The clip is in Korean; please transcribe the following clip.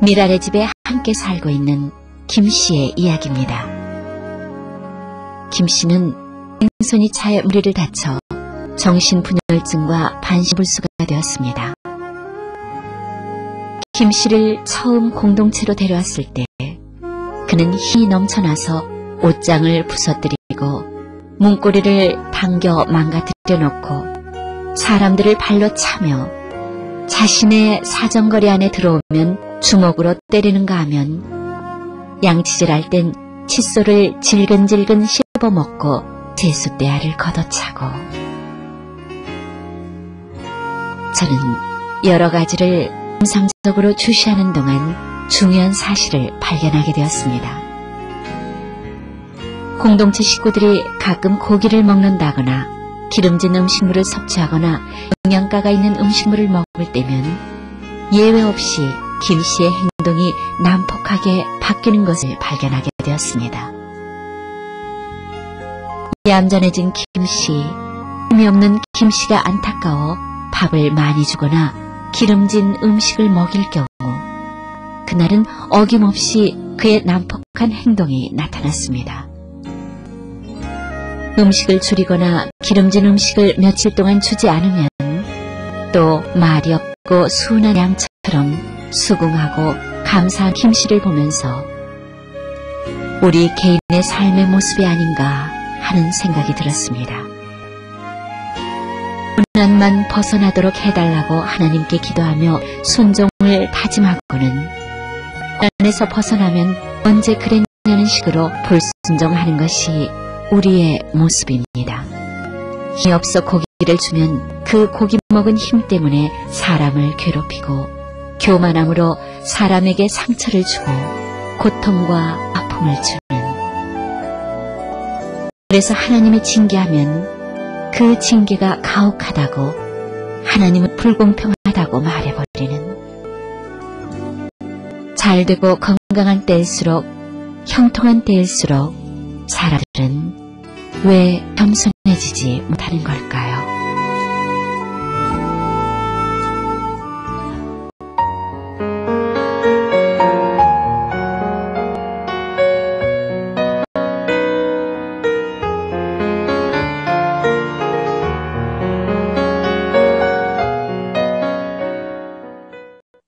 미랄의 집에 함께 살고 있는 김 씨의 이야기입니다. 김 씨는 생선이 차에 무리를 다쳐 정신분열증과 반신불수가 되었습니다. 김 씨를 처음 공동체로 데려왔을 때 그는 힘이 넘쳐나서 옷장을 부서뜨리고 문고리를 당겨 망가뜨려 놓고 사람들을 발로 차며 자신의 사정거리 안에 들어오면 주먹으로 때리는가 하면 양치질할 땐 칫솔을 질근질근 씹어먹고 제수대야를 걷어차고 저는 여러 가지를 임상적으로 주시하는 동안 중요한 사실을 발견하게 되었습니다. 공동체 식구들이 가끔 고기를 먹는다거나 기름진 음식물을 섭취하거나 영양가가 있는 음식물을 먹을 때면 예외 없이 김 씨의 행동이 난폭하게 바뀌는 것을 발견하게 되었습니다. 얌전해진 김 씨, 힘이 없는 김 씨가 안타까워 밥을 많이 주거나 기름진 음식을 먹일 경우 그날은 어김없이 그의 난폭한 행동이 나타났습니다. 음식을 줄이거나 기름진 음식을 며칠 동안 주지 않으면 또 말이 없고 순한 양처럼 수긍하고 감사한 김씨를 보면서 우리 개인의 삶의 모습이 아닌가 하는 생각이 들었습니다. 고난만 벗어나도록 해달라고 하나님께 기도하며 순종을 다짐하고는 안에서 벗어나면 언제 그랬냐는 식으로 불순종하는 것이 우리의 모습입니다. 힘이 없어 고기를 주면 그 고기 먹은 힘 때문에 사람을 괴롭히고 교만함으로 사람에게 상처를 주고 고통과 아픔을 주는 그래서 하나님이 징계하면 그 징계가 가혹하다고 하나님은 불공평하다고 말해버리는 잘되고 건강한 때일수록 형통한 때일수록 사람들은 왜 겸손해지지 못하는 걸까요?